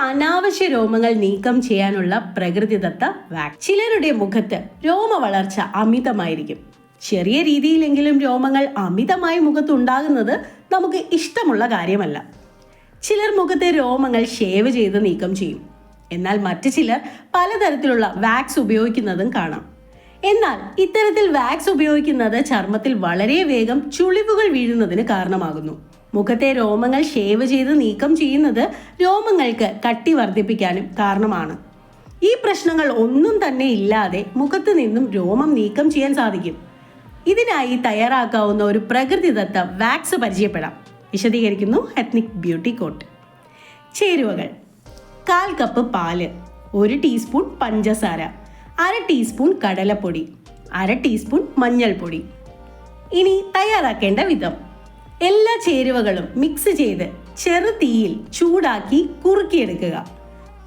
അനാവശ്യ രോമങ്ങൾ നീക്കം ചെയ്യാനുള്ള പ്രകൃതിദത്ത വാക്സിൻ ചിലരുടെ മുഖത്ത് രോമ വളർച്ച അമിതമായിരിക്കും. ചെറിയ രീതിയിലെങ്കിലും രോമങ്ങൾ അമിതമായി മുഖത്ത് ഉണ്ടാകുന്നത് നമുക്ക് ഇഷ്ടമുള്ള കാര്യമല്ല. ചിലർ മുഖത്തെ രോമങ്ങൾ ഷേവ് ചെയ്ത് നീക്കം ചെയ്യും. എന്നാൽ മറ്റു ചിലർ പലതരത്തിലുള്ള വാക്സ് ഉപയോഗിക്കുന്നതും കാണാം. എന്നാൽ ഇത്തരത്തിൽ വാക്സ് ഉപയോഗിക്കുന്നത് ചർമ്മത്തിൽ വളരെ വേഗം ചുളിവുകൾ വീഴുന്നതിന് കാരണമാകുന്നു. മുഖത്തെ രോമങ്ങൾ ഷേവ് ചെയ്ത് നീക്കം ചെയ്യുന്നത് രോമങ്ങൾക്ക് കട്ടി വർദ്ധിപ്പിക്കാനും കാരണമാണ്. ഈ പ്രശ്നങ്ങൾ ഒന്നും തന്നെ ഇല്ലാതെ മുഖത്ത് നിന്നും രോമം നീക്കം ചെയ്യാൻ സാധിക്കും. ഇതിനായി തയ്യാറാക്കാവുന്ന ഒരു പ്രകൃതിദത്ത വാക്സ് പരിചയപ്പെടാം. വിശദീകരിക്കുന്നു എത്നിക് ബ്യൂട്ടി കോട്ട് ചേരുവകൾ. കാൽ കപ്പ് പാൽ ഒരു ടീസ്പൂൺ പഞ്ചസാര അര ടീസ്പൂൺ കടലപ്പൊടി അര ടീസ്പൂൺ മഞ്ഞൾപ്പൊടി. ഇനി തയ്യാറാക്കേണ്ട വിധം. എല്ലാ ചേരുവകളും മിക്സ് ചെയ്ത് ചെറു തീയിൽ ചൂടാക്കി കുറുക്കിയെടുക്കുക.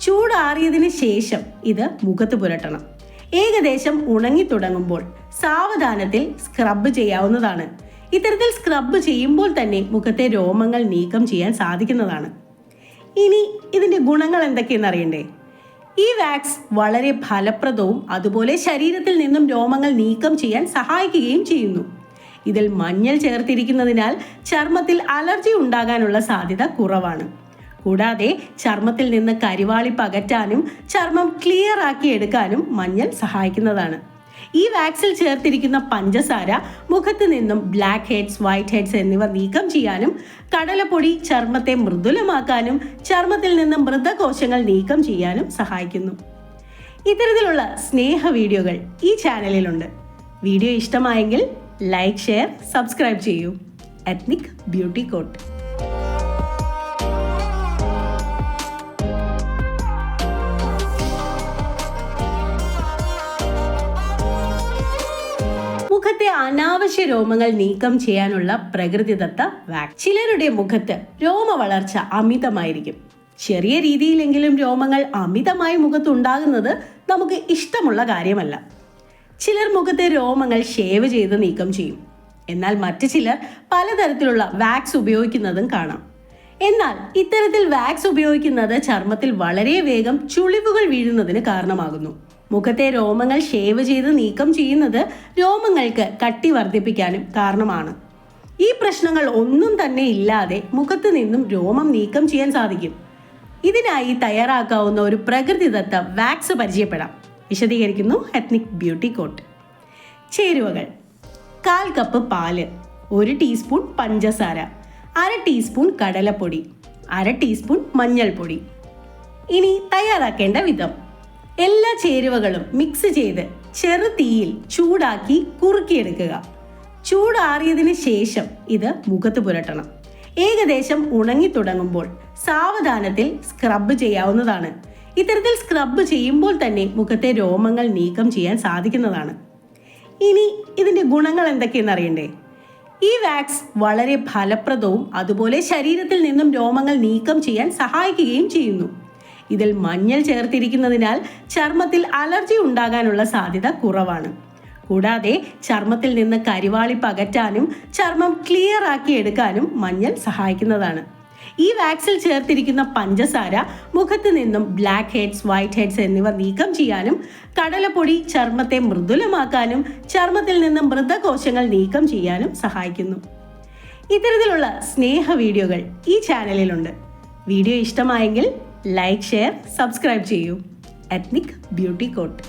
ചൂടാറിയതിന് ശേഷം ഇത് മുഖത്ത് പുരട്ടണം. ഏകദേശം ഉണങ്ങി തുടങ്ങുമ്പോൾ സാവധാനത്തിൽ സ്ക്രബ് ചെയ്യാവുന്നതാണ്. ഇത്തരത്തിൽ സ്ക്രബ് ചെയ്യുമ്പോൾ തന്നെ മുഖത്തെ രോമങ്ങൾ നീക്കം ചെയ്യാൻ സാധിക്കുന്നതാണ്. ഇനി ഇതിന്റെ ഗുണങ്ങൾ എന്തൊക്കെയെന്ന് അറിയണ്ടേ? ഈ വാക്സ് വളരെ ഫലപ്രദവും അതുപോലെ ശരീരത്തിൽ നിന്നും രോമങ്ങൾ നീക്കം ചെയ്യാൻ സഹായിക്കുകയും ചെയ്യുന്നു. ഇതിൽ മഞ്ഞൾ ചേർത്തിരിക്കുന്നതിനാൽ ചർമ്മത്തിൽ അലർജി ഉണ്ടാകാനുള്ള സാധ്യത കുറവാണ്. കൂടാതെ ചർമ്മത്തിൽ നിന്ന് കരിവാളി അകറ്റാനും ചർമ്മം ക്ലിയർ ആക്കി എടുക്കാനും മഞ്ഞൾ സഹായിക്കുന്നതാണ്. ഈ വാക്സിൽ ചേർത്തിരിക്കുന്ന പഞ്ചസാര മുഖത്ത് നിന്നും ബ്ലാക്ക് ഹെഡ്സ് വൈറ്റ് ഹെഡ്സ് എന്നിവ നീക്കം ചെയ്യാനും കടലപ്പൊടി ചർമ്മത്തെ മൃദുലമാക്കാനും ചർമ്മത്തിൽ നിന്ന് മൃതകോശങ്ങൾ നീക്കം ചെയ്യാനും സഹായിക്കുന്നു. ഇത്തരത്തിലുള്ള സ്നേഹ വീഡിയോകൾ ഈ ചാനലിലുണ്ട് വീഡിയോ ഇഷ്ടമായെങ്കിൽ ലൈക്ക് ഷെയർ സബ്സ്ക്രൈബ് ചെയ്യൂ. എത്നിക് ബ്യൂട്ടി കോട്ട് മുഖത്തെ അനാവശ്യ രോമങ്ങൾ നീക്കം ചെയ്യാനുള്ള പ്രകൃതിദത്ത വാക്സിൻ ചിലരുടെ മുഖത്ത് രോമ വളർച്ച അമിതമായിരിക്കും. ചെറിയ രീതിയിലെങ്കിലും രോമങ്ങൾ അമിതമായി മുഖത്ത് ഉണ്ടാകുന്നത് നമുക്ക് ഇഷ്ടമുള്ള കാര്യമല്ല. ചിലർ മുഖത്തെ രോമങ്ങൾ ഷേവ് ചെയ്ത് നീക്കം ചെയ്യും. എന്നാൽ മറ്റു ചിലർ പലതരത്തിലുള്ള വാക്സ് ഉപയോഗിക്കുന്നതും കാണാം. എന്നാൽ ഇത്തരത്തിൽ വാക്സ് ഉപയോഗിക്കുന്നത് ചർമ്മത്തിൽ വളരെ വേഗം ചുളിവുകൾ വീഴുന്നതിന് കാരണമാകുന്നു. മുഖത്തെ രോമങ്ങൾ ഷേവ് ചെയ്ത് നീക്കം ചെയ്യുന്നത് രോമങ്ങൾക്ക് കട്ടി വർദ്ധിപ്പിക്കാനും കാരണമാണ്. ഈ പ്രശ്നങ്ങൾ ഒന്നും തന്നെ ഇല്ലാതെ മുഖത്ത് നിന്നും രോമം നീക്കം ചെയ്യാൻ സാധിക്കും. ഇതിനായി തയ്യാറാക്കാവുന്ന ഒരു പ്രകൃതിദത്ത വാക്സ് പരിചയപ്പെടാം. വിശദീകരിക്കുന്നു എത്നിക് ബ്യൂട്ടി കോട്ട് ചേരുവകൾ. കാൽ കപ്പ് പാൽ ഒരു ടീസ്പൂൺ പഞ്ചസാര അര ടീസ്പൂൺ കടലപ്പൊടി അര ടീസ്പൂൺ മഞ്ഞൾപ്പൊടി. ഇനി തയ്യാറാക്കേണ്ട വിധം. എല്ലാ ചേരുവകളും മിക്സ് ചെയ്ത് ചെറു തീയിൽ ചൂടാക്കി കുറുക്കിയെടുക്കുക. ചൂടാറിയതിന് ശേഷം ഇത് മുഖത്ത് പുരട്ടണം. ഏകദേശം ഉണങ്ങി തുടങ്ങുമ്പോൾ സാവധാനത്തിൽ സ്ക്രബ് ചെയ്യാവുന്നതാണ്. ഇത്തരത്തിൽ സ്ക്രബ് ചെയ്യുമ്പോൾ തന്നെ മുഖത്തെ രോമങ്ങൾ നീക്കം ചെയ്യാൻ സാധിക്കുന്നതാണ്. ഇനി ഇതിന്റെ ഗുണങ്ങൾ എന്തൊക്കെയെന്ന് അറിയണ്ടേ? ഈ വാക്സ് വളരെ ഫലപ്രദവും അതുപോലെ ശരീരത്തിൽ നിന്നും രോമങ്ങൾ നീക്കം ചെയ്യാൻ സഹായിക്കുകയും ചെയ്യുന്നു. ഇതിൽ മഞ്ഞൾ ചേർത്തിരിക്കുന്നതിനാൽ ചർമ്മത്തിൽ അലർജി ഉണ്ടാകാനുള്ള സാധ്യത കുറവാണ്. കൂടാതെ ചർമ്മത്തിൽ നിന്ന് കരിവാളി അകറ്റാനും ചർമ്മം ക്ലിയർ ആക്കി എടുക്കാനും മഞ്ഞൾ സഹായിക്കുന്നതാണ്. ഈ വാക്സിൽ ചേർത്തിരിക്കുന്ന പഞ്ചസാര മുഖത്ത് നിന്നും ബ്ലാക്ക് ഹെഡ്സ് വൈറ്റ് ഹെഡ്സ് എന്നിവ നീക്കം ചെയ്യാനും കടലപ്പൊടി ചർമ്മത്തെ മൃദുലമാക്കാനും ചർമ്മത്തിൽ നിന്ന് മൃതകോശങ്ങൾ നീക്കം ചെയ്യാനും സഹായിക്കുന്നു. ഇത്തരത്തിലുള്ള സ്നേഹ വീഡിയോകൾ ഈ ചാനലിലുണ്ട്. വീഡിയോ ഇഷ്ടമായെങ്കിൽ ലൈക്ക് ഷെയർ സബ്സ്ക്രൈബ് ചെയ്യൂ. Ethnic beauty coat